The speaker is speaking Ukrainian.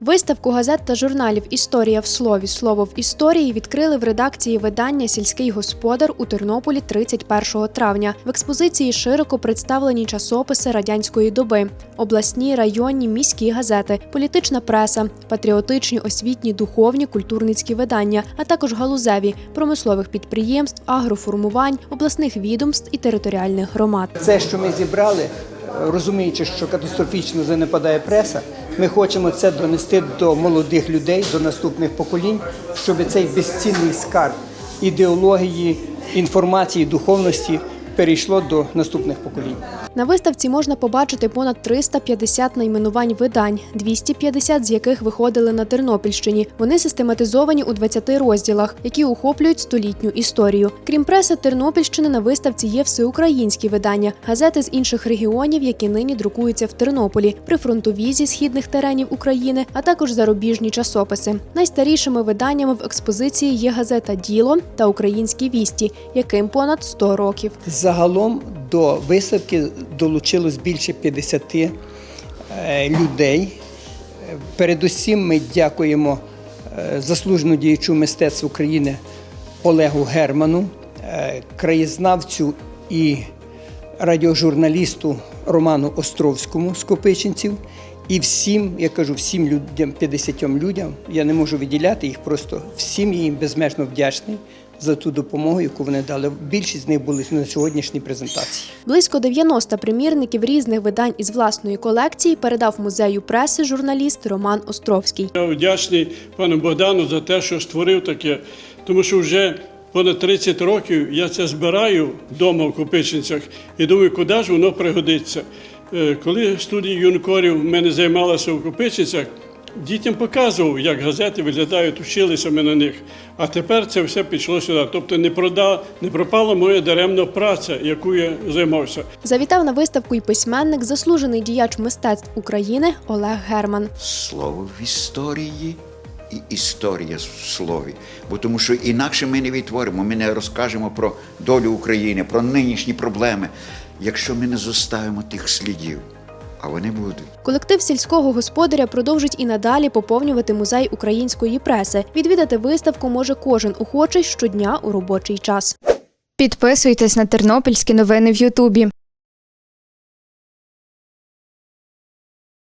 Виставку газет та журналів Історія в слові Слово в історії відкрили в редакції видання Сільський господар у Тернополі 31 травня. В експозиції широко представлені часописи радянської доби, обласні, районні, міські газети, політична преса, патріотичні, освітні, духовні, культурницькі видання, а також галузеві промислових підприємств, агроформувань, обласних відомств і територіальних громад. Це, що ми зібрали, розуміючи, що катастрофічно занепадає преса, ми хочемо це донести до молодих людей, до наступних поколінь, щоб цей безцінний скарб ідеології, інформації, духовності перейшло до наступних поколінь. На виставці можна побачити понад 350 найменувань видань, 250 з яких виходили на Тернопільщині. Вони систематизовані у 20 розділах, які охоплюють столітню історію. Крім преси Тернопільщини, на виставці є всеукраїнські видання, газети з інших регіонів, які нині друкуються в Тернополі, прифронтові зі східних теренів України, а також зарубіжні часописи. Найстарішими виданнями в експозиції є газета Діло та Українські вісті, яким понад 100 років. Загалом до виставки долучилось більше 50 е, людей. Передусім ми дякуємо е, заслужену діячу мистецтв України Олегу Герману, е, краєзнавцю і радіожурналісту Роману Островському з Копичинців. І всім, я кажу, всім людям, 50 людям, я не можу виділяти їх, просто всім їм безмежно вдячний за ту допомогу, яку вони дали. Більшість з них були на сьогоднішній презентації. Близько 90 примірників різних видань із власної колекції передав музею преси журналіст Роман Островський. Я вдячний пану Богдану за те, що створив таке, тому що вже понад 30 років я це збираю вдома в Копичинцях і думаю, куди ж воно пригодиться. Е, Коли студія юнкорів в мене займалася в Копичинцях, дітям показував, як газети виглядають, вчилися ми на них. А тепер це все пішло сюди. Тобто не, прода, не пропала моя даремна праця, яку я займався. Завітав на виставку й письменник, заслужений діяч мистецтв України Олег Герман. слово в історії і історія в слові. Бо тому що інакше ми не відтворимо, ми не розкажемо про долю України, про нинішні проблеми, якщо ми не зоставимо тих слідів. А вони будуть. Колектив сільського господаря продовжить і надалі поповнювати музей української преси. Відвідати виставку може кожен охочий щодня у робочий час. Підписуйтесь на тернопільські новини в Ютубі.